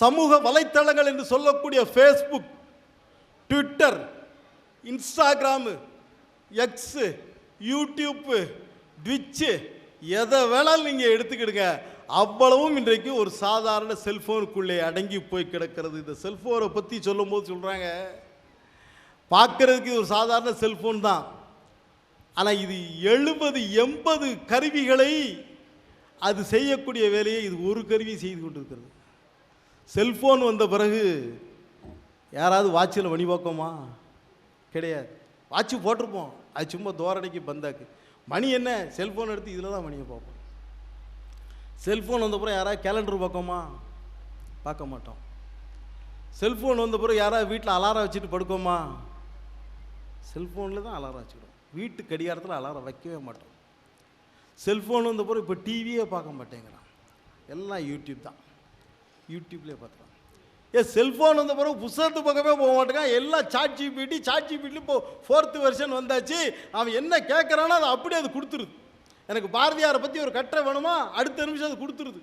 சமூக வலைத்தளங்கள் என்று சொல்லக்கூடிய Facebook Twitter Instagram X YouTube Twitch எதை வேணாலும் நீங்கள் எடுத்துக்கிடுங்க. அவ்வளவும் இன்றைக்கு ஒரு சாதாரண செல்ஃபோனுக்குள்ளே அடங்கி போய் கிடக்கிறது. இந்த செல்ஃபோனை பற்றி சொல்லும்போது சொல்கிறாங்க பார்க்கறதுக்கு ஒரு சாதாரண செல்ஃபோன் தான். ஆனால் இது எழுபது எண்பது கருவிகளை அது செய்யக்கூடிய வேலையை இது ஒரு கருவி செய்து கொண்டிருக்கிறது. செல்ஃபோன் வந்த பிறகு யாராவது வாட்சில் மணி பார்க்கோமா கிடையாது. வாட்சு போட்டிருப்போம். அது சும்மா தோரணைக்கு பந்தாக்கு. மணி என்ன? செல்ஃபோன் எடுத்து இதில் தான் மணியை பார்ப்போம். செல்ஃபோன் வந்த பிறகு யாராவது கேலண்டர் பார்க்கோமா? பார்க்க மாட்டோம். செல்ஃபோன் வந்த பிறகு யாராவது வீட்டில் அலாரம் வச்சுட்டு படுக்கோமா? செல்ஃபோனில் தான் அலாரம் வச்சுக்கிடும் வீட்டு கடிகாரத்தில் அலாரம் வைக்கவே மாட்டோம். செல்ஃபோன் வந்த பிறகு இப்போ டிவியே பார்க்க மாட்டேங்கிறான். எல்லாம் யூடியூப் தான். யூடியூப்லேயே பார்த்துக்கலாம். ஏ செல்ஃபோன் வந்த பிறகு புஸ்தகத்து பக்கமே போக மாட்டேங்க எல்லாம் சாட் பீட்டி சாட் ஜிபிடி இப்போ ஃபோர்த்து வெர்ஷன் வந்தாச்சு. அவன் என்ன கேட்குறானோ அதை அப்படியே அது கொடுத்துருது. எனக்கு பாரதியாரை பற்றி ஒரு கட்டுரை வேணுமா? அடுத்த நிமிஷம் அது கொடுத்துருது.